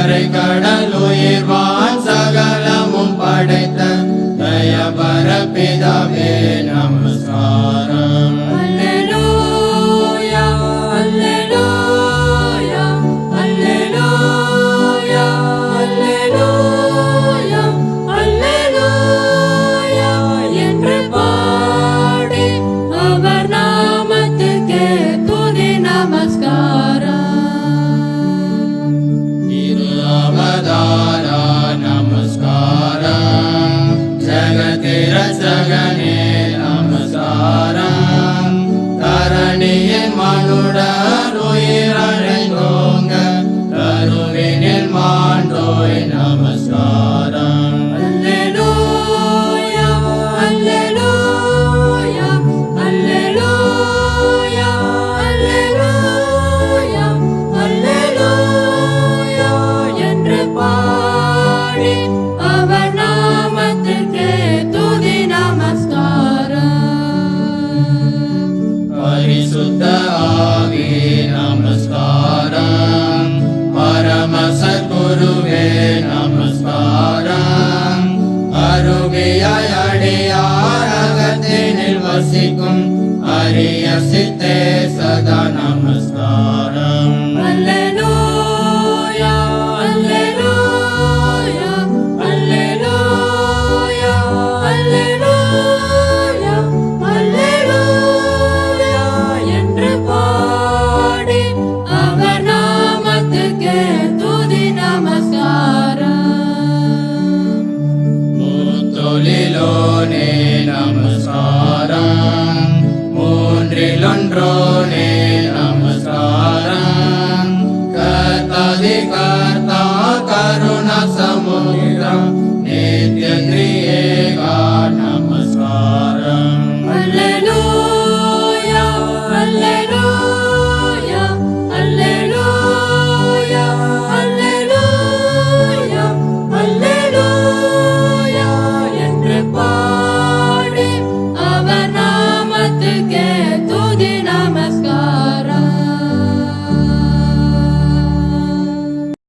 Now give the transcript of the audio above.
கரை கடல் உயிர் வான் சகலமும் படைத்த தயபர பிதாவே நமஸ்காரம். அல்லேலூயா அல்லேலூயா. नमस्कार। जगति रचगने அருமையாய் அடியாரகத்தினில் வசிக்கும் அரிய சித்தே சதா நமஸ்கார. மூனே நமஸ்காரம் மூன்றிலொன்றோ